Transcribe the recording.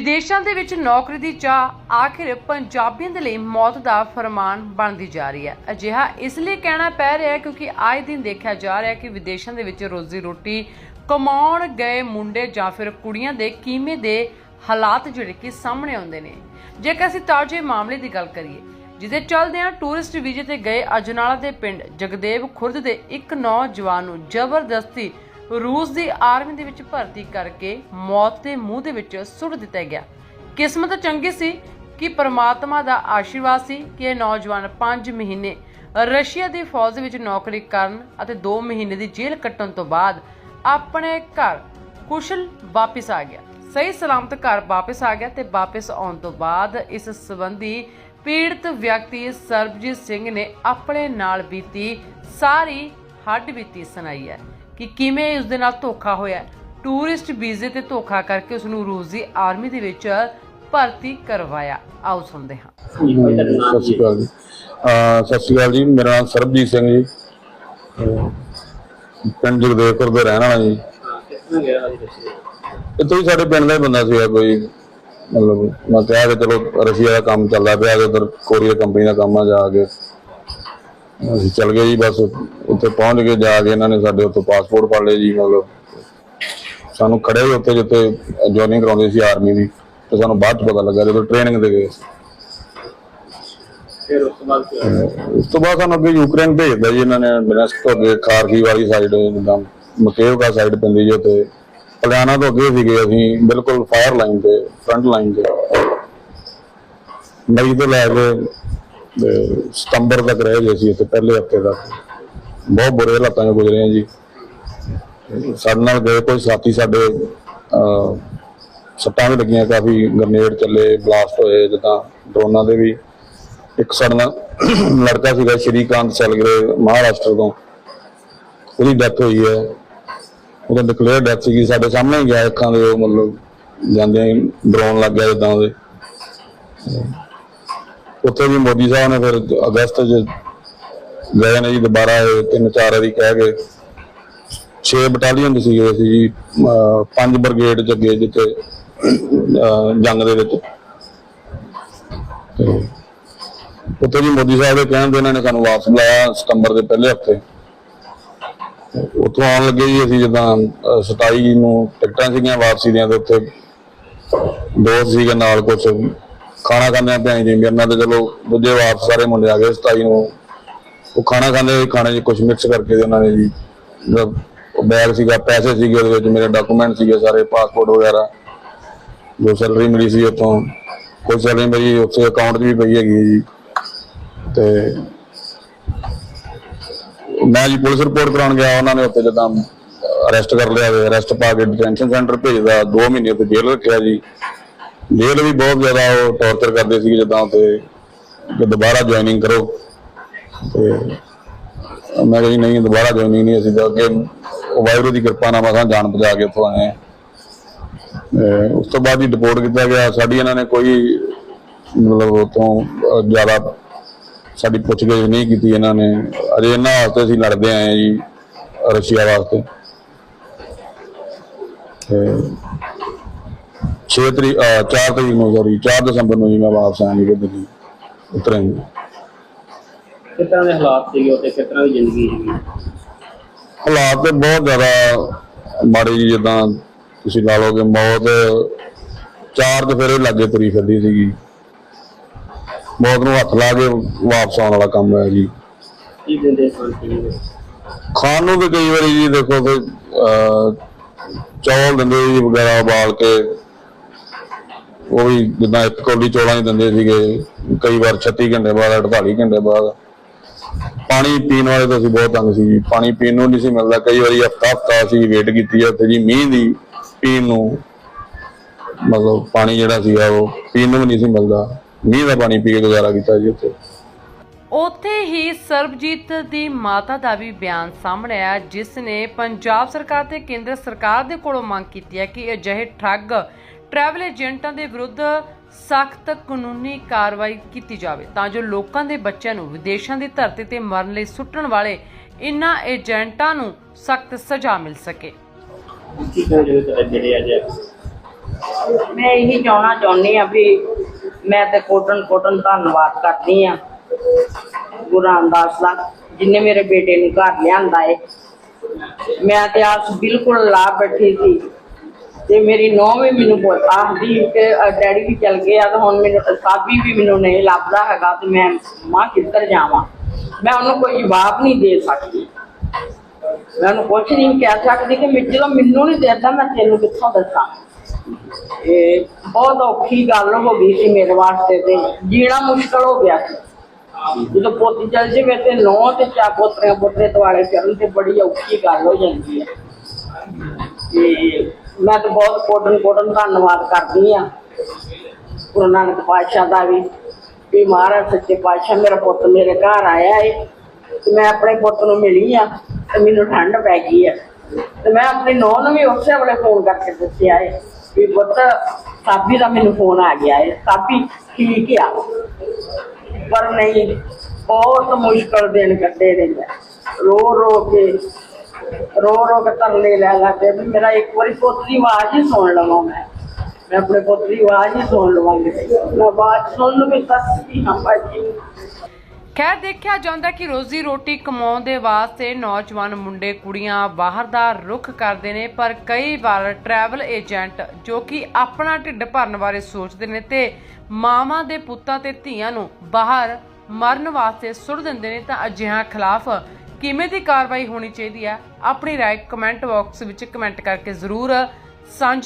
ਵਿਦੇਸ਼ਾਂ ਦੇ ਵਿੱਚ ਨੌਕਰੀ ਦੀ ਚਾਹ ਆਖਿਰ ਪੰਜਾਬੀਆਂ ਦੇ ਲਈ ਮੌਤ ਦਾ ਫਰਮਾਨ ਬਣਦੀ ਜਾ ਰਹੀ ਹੈ। ਅਜਿਹਾ ਇਸ ਲਈ ਕਹਿਣਾ ਪੈ ਰਿਹਾ ਹੈ ਕਿਉਂਕਿ ਆਏ ਦਿਨ ਦੇਖਿਆ ਜਾ ਰਿਹਾ ਹੈ ਕਿ ਵਿਦੇਸ਼ਾਂ ਦੇ ਵਿੱਚ ਰੋਜ਼ੀ ਰੋਟੀ ਕਮਾਉਣ ਗਏ ਮੁੰਡੇ ਜਾਂ ਫਿਰ ਕੁੜੀਆਂ ਦੇ ਕੀਮੇ ਦੇ ਹਾਲਾਤ ਜਿਹੜੇ ਕਿ ਸਾਹਮਣੇ ਆਉਂਦੇ ਨੇ। ਜੇਕਰ ਅਸੀਂ ਤਾਜ਼ੇ ਮਾਮਲੇ ਦੀ ਗੱਲ ਕਰੀਏ ਜਿਹਦੇ ਚੱਲਦਿਆਂ ਟੂਰਿਸਟ ਵੀਜ਼ੇ ਤੇ ਗਏ ਅਜਨਾਲਾ ਦੇ ਪਿੰਡ ਜਗਦੇਵ ਖੁਰਦ ਦੇ ਇੱਕ ਨੌਜਵਾਨ ਨੂੰ ਜ਼ਬਰਦਸਤੀ ਰੂਸ ਦੀ ਆਰਮੀ ਦੇ ਵਿੱਚ ਭਰਤੀ ਕਰਕੇ ਮੌਤ ਦੇ ਮੂੰਹ ਦੇ ਵਿੱਚ ਸੁੱਟ ਦਿੱਤਾ ਗਿਆ। ਕਿਸਮਤ ਚੰਗੀ ਸੀ ਕਿ ਪ੍ਰਮਾਤਮਾ ਦਾ ਆਸ਼ੀਰਵਾਦ ਸੀ ਕਿ ਇਹ ਨੌਜਵਾਨ 5 ਮਹੀਨੇ ਰਸ਼ੀਆ ਦੀ ਫੌਜ ਵਿੱਚ ਨੌਕਰੀ ਕਰਨ ਅਤੇ 2 ਮਹੀਨੇ ਦੀ ਜੇਲ੍ਹ ਕੱਟਣ ਤੋਂ ਬਾਅਦ ਆਪਣੇ ਘਰ ਕੁਸ਼ਲ ਵਾਪਸ ਆ ਗਿਆ। ਸਹੀ ਸਲਾਮਤ ਘਰ ਵਾਪਸ ਆ ਗਿਆ ਤੇ ਵਾਪਸ ਆਉਣ ਤੋਂ ਬਾਅਦ ਇਸ ਸੰਬੰਧੀ ਪੀੜਤ ਵਿਅਕਤੀ ਸਰਬਜੀਤ ਸਿੰਘ ਨੇ ਆਪਣੇ ਨਾਲ ਬੀਤੀ ਸਾਰੀ ਹੱਡ ਬੀਤੀ ਸੁਣਾਈ ਹੈ। ਕਿ ਕਿਵੇਂ ਉਸ ਦੇ ਨਾਲ ਧੋਖਾ ਹੋਇਆ ਟੂਰਿਸਟ ਵੀਜ਼ੇ ਤੇ ਧੋਖਾ ਕਰਕੇ ਉਸ ਨੂੰ ਰੂਸ ਦੀ ਆਰਮੀ ਦੇ ਵਿੱਚ ਭਰਤੀ ਕਰਵਾਇਆ। ਆਓ ਸੁਣਦੇ ਹਾਂ। ਸਤਿ ਸ਼੍ਰੀ ਅਕਾਲ ਜੀ ਅਹ ਸਤਿ ਸ਼੍ਰੀ ਅਕਾਲ ਜੀ, ਮੇਰਾ ਨਾਮ ਸਰਬਜੀਤ ਸਿੰਘ ਜੀ। ਅਹ ਪਿੰਡ ਜਗਦੇਵਪੁਰ ਦੇ ਰਹਿਣ ਵਾਲਾ ਜੀ। ਇੱਥੋਂ ਹੀ ਸਾਡੇ ਪਿੰਡ ਦਾ ਹੀ ਬੰਦਾ ਸੀਗਾ ਕੋਈ, ਮਤਲਬ ਮੈਂ ਕਿਹਾ ਕਿ ਚਲੋ ਰਸ਼ੀਆ ਦਾ ਕੰਮ ਚੱਲਦਾ ਪਿਆ, ਤੇ ਉਧਰ ਕੋਰੀਆ ਕੰਪਨੀ ਦਾ ਕੰਮ ਆ ਜਾ ਕੇ। ਅਸੀਂ ਚੱਲ ਗਏ ਜੀ ਬਸ ਉੱਥੇ ਪਹੁੰਚ ਕੇ ਜਾ ਕੇ ਇਹਨਾਂ ਨੇ ਸਾਡੇ ਉੱਥੋਂ ਪਾਸਪੋਰਟ ਫੜ ਲਏ ਜੀ ਮਤਲਬ ਸਾਨੂੰ ਖੜੇ ਹੀ ਉੱਥੇ ਜਿੱਥੇ ਜੁਆਇਨਿੰਗ ਕਰਾਉਂਦੇ ਸੀ ਆਰਮੀ ਦੀ ਤੇ ਸਾਨੂੰ ਬਾਅਦ ਚ ਪਤਾ ਲੱਗਾ ਜਦੋਂ ਟ੍ਰੇਨਿੰਗ ਤੇ ਗਏ। ਫਿਰ ਉਸ ਤੋਂ ਬਾਅਦ? ਉਸ ਤੋਂ ਸਾਨੂੰ ਅੱਗੇ ਯੂਕਰੇਨ ਭੇਜਦਾ ਜੀ ਇਹਨਾਂ ਨੇ ਮਿਨਸਕ ਤੋਂ ਅੱਗੇ ਖਾਰਕੀ ਵਾਲੀ ਸਾਈਡ ਜਿੱਦਾਂ ਮਕੇਵਕਾ ਸਾਈਡ ਪੈਂਦੀ ਜੀ ਉੱਥੇ। ਪਲਿਆਣਾ ਤੋਂ ਅੱਗੇ ਸੀਗੇ ਅਸੀਂ ਬਿਲਕੁਲ ਫਾਇਰ ਲਾਈਨ ਤੇ ਫਰੰਟ ਲਾਈਨ ਤੇ। ਮਈ ਤੋਂ ਲੈ ਕੇ ਤੇ ਸਤੰਬਰ ਤੱਕ ਰਹਿ ਗਏ ਸੀ ਇੱਥੇ, ਪਹਿਲੇ ਹਫ਼ਤੇ ਤੱਕ। ਬਹੁਤ ਬੁਰੇ ਹਾਲਾਤਾਂ 'ਚ ਗੁਜ਼ਰੇ ਹਾਂ ਜੀ। ਸਾਡੇ ਨਾਲ ਗਏ ਕੋਈ ਸਾਥੀ ਸਾਡੇ ਸੱਟਾਂ ਵੀ ਲੱਗੀਆਂ ਕਾਫੀ, ਗ੍ਰਨੇਡ ਚੱਲੇ, ਬਲਾਸਟ ਹੋਏ ਜਿੱਦਾਂ ਡਰੋਨਾਂ ਦੇ ਵੀ। ਇੱਕ ਸਾਡੇ ਨਾਲ ਲੜਕਾ ਸੀਗਾ ਸ਼੍ਰੀਕਾਂਤ ਸੈਲਗਰੇ, ਮਹਾਰਾਸ਼ਟਰ ਤੋਂ। ਉਹਦੀ ਡੈਥ ਹੋਈ ਹੈ। ਉਹਦਾ ਡਿਕਲੇਅਰ ਡੈਥ ਸੀਗੀ। ਸਾਡੇ ਸਾਹਮਣੇ ਹੀ ਗਿਆ ਅੱਖਾਂ ਦੇ ਮਤਲਬ ਜਾਂਦੇ ਡਰੋਨ ਲੱਗ ਗਿਆ ਜਿੱਦਾਂ ਉਹਦੇ। ਉੱਥੇ ਵੀ ਮੋਦੀ ਸਾਹਿਬ ਨੇ ਫਿਰ ਅਗਸਤ 'ਚ ਗਏ ਨੇ ਜੀ ਦੁਬਾਰਾ ਇਹ ਤਿੰਨ ਚਾਰ ਵਾਰੀ ਕਹਿ ਕੇ। 6 ਬਟਾਲੀਅਨ ਦੇ ਸੀਗੇ ਅਸੀਂ ਜੀ, ਅਹ ਪੰਜ ਬ੍ਰਿਗੇਡ ਚ ਅੱਗੇ ਜਿੱਥੇ, ਅਹ ਜੰਗ ਦੇ ਵਿੱਚ। ਤੇ ਉੱਥੇ ਜੀ ਮੋਦੀ ਸਾਹਿਬ ਦੇ ਕਹਿਣ ਦੇ ਇਹਨਾਂ ਨੇ ਸਾਨੂੰ ਵਾਪਸ ਬੁਲਾਇਆ ਸਤੰਬਰ ਦੇ ਪਹਿਲੇ ਹਫ਼ਤੇ। ਉੱਥੋਂ ਆਉਣ ਲੱਗੇ ਜੀ ਅਸੀਂ ਜਿੱਦਾਂ, ਅਹ 27 ਨੂੰ ਟਿਕਟਾਂ ਸੀਗੀਆਂ ਵਾਪਸੀ ਦੀਆਂ ਤੇ ਉੱਥੇ ਦੋਸਤ ਸੀਗੇ ਨਾਲ ਕੁਝ ਖਾਣਾ ਖਾਂਦੇ ਪਿਆਈ ਜੀ ਮੇਰੇ ਨਾਲ ਤੇ ਚਲੋ ਦੂਜੇ ਵਾਪਸ ਸਾਰੇ ਮੁੰਡੇ ਆ ਗਏ 27 ਨੂੰ। ਉਹ ਖਾਣਾ ਖਾਂਦੇ ਖਾਣੇ 'ਚ ਕੁਝ ਮਿਕਸ ਕਰਕੇ ਤੇ ਉਹਨਾਂ ਨੇ ਜੀ ਜਿਹੜਾ ਬੈਗ ਸੀਗਾ, ਪੈਸੇ ਸੀਗੇ ਉਹਦੇ ਵਿੱਚ, ਮੇਰੇ ਡਾਕੂਮੈਂਟ ਸੀਗੇ ਸਾਰੇ ਪਾਸਪੋਰਟ ਵਗੈਰਾ। ਜੋ ਸੈਲਰੀ ਮਿਲੀ ਸੀ ਉੱਥੋਂ। ਕੋਈ ਸੈਲਰੀ ਮੇਰੀ ਉੱਥੇ ਅਕਾਊਂਟ 'ਚ ਵੀ ਪਈ ਹੈਗੀ ਜੀ। ਤੇ ਮੈਂ ਜੀ ਪੁਲਿਸ ਰਿਪੋਰਟ ਕਰਾਉਣ ਗਿਆ, ਉਹਨਾਂ ਨੇ ਉੱਥੇ ਜਦੋਂ ਅਰੈਸਟ ਕਰ ਲਿਆ ਤੇ ਅਰੈਸਟ ਪਾ ਕੇ ਡਿਟੈਂਸ਼ਨ ਸੈਂਟਰ ਭੇਜਦਾ। 2 ਮਹੀਨੇ ਉੱਥੇ ਜੇਲ੍ਹ ਰੱਖਿਆ ਜੀ। ਜੇਲ੍ਹ ਵੀ ਬਹੁਤ ਜ਼ਿਆਦਾ ਉਹ ਟੌਰਚਰ ਕਰਦੇ ਸੀ ਜਿੱਦਾਂ ਤੇ ਕਿ ਦੁਬਾਰਾ ਜੁਆਇਨਿੰਗ ਕਰੋ। ਤੇ ਮੈਂ ਕਿਹਾ ਜੀ ਨਹੀਂ, ਦੁਬਾਰਾ ਜੁਆਇਨਿੰਗ ਨਹੀਂ, ਅਸੀਂ ਤਾਂ ਅੱਗੇ ਉਹ ਵਾਹਿਗੁਰੂ ਦੀ ਕਿਰਪਾ ਨਾਲ ਮਸਾਂ ਜਾਨ ਬਚਾ ਕੇ ਉੱਥੋਂ ਆਏ ਉਸ ਤੋਂ ਬਾਅਦ ਹੀ ਡਿਪੋਰਟ ਕੀਤਾ ਗਿਆ। ਸਾਡੀ ਇਹਨਾਂ ਨੇ ਕੋਈ ਮਤਲਬ ਉਤੋਂ ਜ਼ਿਆਦਾ ਸਾਡੀ ਪੁੱਛਗਿੱਛ ਨਹੀਂ ਕੀਤੀ ਇਹਨਾਂ ਨੇ। ਅਜੇ ਇਹਨਾਂ ਵਾਸਤੇ ਅਸੀਂ ਲੜਦੇ ਆਏ ਜੀ, ਰਸ਼ੀਆ ਵਾਸਤੇ। ਤੇ 6 ਤਰੀਕ 4 ਤਰੀਕ ਨੂੰ ਸੌਰੀ 4 ਦਸੰਬਰ ਨੂੰ ਜੀ ਮੈਂ ਵਾਪਸ ਆਇਆ ਜੀ ਦਿੱਲੀ ਕਿਸ ਤਰ੍ਹਾਂ ਦੇ ਹਾਲਾਤ ਸੀਗੇ ਉੱਥੇ? ਤਰ੍ਹਾਂ ਦੀ ਜ਼ਿੰਦਗੀ ਸੀਗੀ? ਹਾਲਾਤ ਤੇ ਬਹੁਤ ਜ਼ਿਆਦਾ ਮਾੜੇ ਜੀ ਜਿੱਦਾਂ ਤੁਸੀਂ ਲਾ ਲਓਗੇ ਮੌਤ ਚਾਰ ਦਫੇਰੇ ਲੱਗੇ ਤੁਰੀ ਫਿਰਦੀ ਸੀਗੀ। ਮੌਤ ਨੂੰ ਹੱਥ ਲਾ ਕੇ ਵਾਪਸ ਆਉਣ ਵਾਲਾ ਕੰਮ ਹੈ ਜੀ। ਕੀ ਦਿੰਦੇ ਖਾਣ ਨੂੰ ਵੀ ਕਈ ਵਾਰੀ ਜੀ ਦੇਖੋ ਅਹ, ਚੌਲ ਦਿੰਦੇ ਜੀ ਵਗੈਰਾ ਉਬਾਲ ਕੇ। ਉਹ ਵੀ ਜਿੱਦਾਂ ਇੱਕ ਕੌਲੀ ਚੌਲਾਂ ਹੀ ਦਿੰਦੇ ਸੀਗੇ, ਕਈ ਵਾਰ 36 ਘੰਟੇ ਬਾਅਦ 48 ਘੰਟੇ ਬਾਅਦ। ਪਾਣੀ ਪੀਣ ਵਾਲੇ ਤਾਂ ਅਸੀਂ ਬਹੁਤ ਤੰਗ ਸੀ ਪਾਣੀ ਪੀਣ ਨੂੰ ਨਹੀਂ ਸੀ ਮਿਲਦਾ। ਕਈ ਵਾਰੀ ਹਫਤਾ ਹਫਤਾ ਅਸੀਂ ਵੇਟ ਕੀਤੀ ਹੈ ਉੱਥੇ ਜੀ ਮੀਂਹ ਦੀ ਪੀਣ ਨੂੰ ਮਤਲਬ ਪਾਣੀ ਜਿਹੜਾ ਸੀਗਾ ਉਹ ਪੀਣ ਨੂੰ ਨਹੀਂ ਸੀ ਮਿਲਦਾ। ਮੀਂਹ ਦਾ ਪਾਣੀ ਪੀ ਕੇ ਗੁਜ਼ਾਰਾ ਕੀਤਾ ਜੀ ਉੱਥੇ। ਉੱਥੇ ਹੀ ਸਰਬਜੀਤ ਦੀ ਮਾਤਾ ਦਾ ਵੀ ਬਿਆਨ ਸਾਹਮਣੇ ਆਇਆ, ਜਿਸ ਨੇ ਪੰਜਾਬ ਸਰਕਾਰ ਤੇ ਕੇਂਦਰ ਸਰਕਾਰ ਦੇ ਕੋਲੋਂ ਮੰਗ ਕੀਤੀ ਹੈ ਕਿ ਅਜਿਹੇ ਠੱਗ ਟਰੈਵਲ ਏਜੰਟਾਂ ਦੇ ਵਿਰੁੱਧ ਸਖਤ ਕਾਨੂੰਨੀ ਕਾਰਵਾਈ ਕੀਤੀ ਜਾਵੇ ਤਾਂ ਜੋ ਲੋਕਾਂ ਦੇ ਬੱਚਿਆਂ ਨੂੰ ਵਿਦੇਸ਼ਾਂ ਦੀ ਧਰਤੀ ਤੇ ਮਰਨ ਲਈ ਸੁੱਟਣ ਵਾਲੇ ਇਨ੍ਹਾਂ ਏਜੰਟਾਂ ਨੂੰ ਸਖਤ ਸਜ਼ਾ ਮਿਲ ਸਕੇ। ਮੈਂ ਇਹੀ ਚਾਹਣਾ ਚਾਹੁੰਦੀ ਆ ਵੀ ਮੈਂ ਤੇ ਕੋਟਨ ਕੋਟਨ ਧੰਨਵਾਦ ਕਰਦੀ ਆ ਗੁਰੂ ਰਾਮਦਾਸ ਦਾ ਜਿਨੇ ਮੇਰੇ ਬੇਟੇ ਨੂੰ ਘਰ ਲਿਆਂਦਾ ਏ। ਮੈਂ ਤੇ ਆਸ ਬਿਲਕੁਲ ਲਾ ਬੈਠੀ ਸੀ। ਤੇ ਮੇਰੀ ਨੂੰਹ ਵੀ ਮੈਨੂੰ ਬੋਲ ਆਖਦੀ ਕਿ ਡੈਡੀ ਵੀ ਚਲ ਗਏ ਆ ਹੁਣ ਮੈਨੂੰ ਸਾਬੀ ਵੀ ਮੈਨੂੰ ਨਹੀਂ ਲੱਭਦਾ ਹੈਗਾ ਤੇ ਮੈਂ ਮਾਂ ਕਿੱਧਰ ਜਾਵਾਂ? ਮੈਂ ਉਹਨੂੰ ਕੋਈ ਜਵਾਬ ਨਹੀਂ ਦੇ ਸਕਦੀ। ਮੈਂ ਉਹਨੂੰ ਕੁਛ ਨਹੀਂ ਕਹਿ ਸਕਦੀ ਕਿ ਮੈਂ ਜਦੋਂ ਮੈਨੂੰ ਨਹੀਂ ਦੇਦਾ ਮੈਂ ਤੈਨੂੰ ਕਿੱਥੋਂ ਦੱਸਾਂ? ਇਹ ਬਹੁਤ ਔਖੀ ਗੱਲ ਹੋ ਗਈ ਸੀ ਮੇਰੇ ਵਾਸਤੇ ਤੇ ਜੀਣਾ ਮੁਸ਼ਕਲ ਹੋ ਗਿਆ ਸੀ। ਜਦੋਂ ਪੋਤੀ ਚੱਲ ਜਾਵੇ ਤੇ ਨੌ ਤੇ ਚਾ ਪੋਤਰੇ ਪੋਤਰੇ ਦੁਆਲੇ ਫਿਰਨ ਤੇ ਬੜੀ ਔਖੀ ਗੱਲ ਹੋ ਜਾਂਦੀ ਹੈ। ਤੇ ਮੈਂ ਤਾਂ ਬਹੁਤ ਕੋਟਨ ਕੋਟਨ ਧੰਨਵਾਦ ਕਰਦੀ ਆ ਗੁਰੂ ਨਾਨਕ ਪਾਤਸ਼ਾਹ ਦਾ ਵੀ ਵੀ ਮਹਾਰਾਜ ਸੱਚੇ ਪਾਤਸ਼ਾਹ ਮੇਰਾ ਪੁੱਤ ਮੇਰੇ ਘਰ ਆਇਆ ਏ, ਤੇ ਮੈਂ ਆਪਣੇ ਪੁੱਤ ਨੂੰ ਮਿਲੀ ਆ ਤੇ ਮੈਨੂੰ ਠੰਡ ਪੈ ਗਈ ਆ। ਤੇ ਮੈਂ ਆਪਣੀ ਨੂੰਹ ਨੂੰ ਵੀ ਉਸੇ ਵੇਲੇ ਫੋਨ ਕਰਕੇ ਦੱਸਿਆ ਏ ਵੀ ਪੁੱਤ, ਸਾਬੀ ਦਾ ਮੈਨੂੰ ਫੋਨ ਆ ਗਿਆ ਏ। ਸਾਬੀ ਠੀਕ ਆ ਪਰ ਨਹੀਂ, ਬਹੁਤ ਮੁਸ਼ਕਲ ਦਿਨ ਕੱਢੇ ਨੇ ਰੋ ਰੋ ਕੇ ਰੋ ਰੋ ਕੇ ਤਰਲੇ ਲੈ ਲੈ ਕੇ ਵੀ ਮੇਰਾ ਇੱਕ ਵਾਰੀ ਪੁੱਤ ਦੀ ਆਵਾਜ਼ ਹੀ ਸੁਣ ਲਵਾਂ ਮੈਂ। ਮੈਂ ਆਪਣੇ ਪੁੱਤ ਦੀ ਆਵਾਜ਼ ਹੀ ਸੁਣ ਲਵਾਂਗੀ। ਮੈਂ ਆਵਾਜ਼ ਸੁਣ ਲੂ ਵੀ ਸੱਚੀ ਹਾਂ ਭਾਜੀ। ਖੈਰ, ਦੇਖਿਆ ਜਾਂਦਾ ਕਿ ਰੋਜ਼ੀ ਰੋਟੀ ਕਮਾਉਣ ਦੇ ਵਾਸਤੇ ਨੌਜਵਾਨ ਮੁੰਡੇ ਕੁੜੀਆਂ ਬਾਹਰ ਦਾ ਰੁਖ ਕਰਦੇ ਨੇ, ਪਰ ਕਈ ਵਾਰ ਟਰੈਵਲ ਏਜੰਟ ਜੋ ਕਿ ਆਪਣਾ ਢਿੱਡ ਭਰਨ ਬਾਰੇ ਸੋਚਦੇ ਨੇ ਤੇ ਮਾਵਾਂ ਦੇ ਪੁੱਤਾਂ ਤੇ ਧੀਆਂ ਨੂੰ ਬਾਹਰ ਮਰਨ ਵਾਸਤੇ ਸੁੱਟ ਦਿੰਦੇ ਨੇ ਤਾਂ ਅਜਿਹਾ ਖਿਲਾਫ ਕਿਵੇਂ ਦੀ ਕਾਰਵਾਈ ਹੋਣੀ ਚਾਹੀਦੀ ਹੈ, ਆਪਣੀ ਰਾਏ ਕਮੈਂਟ ਬਾਕਸ ਵਿੱਚ ਕਮੈਂਟ ਕਰਕੇ ਜ਼ਰੂਰ ਸਾਂਝੀ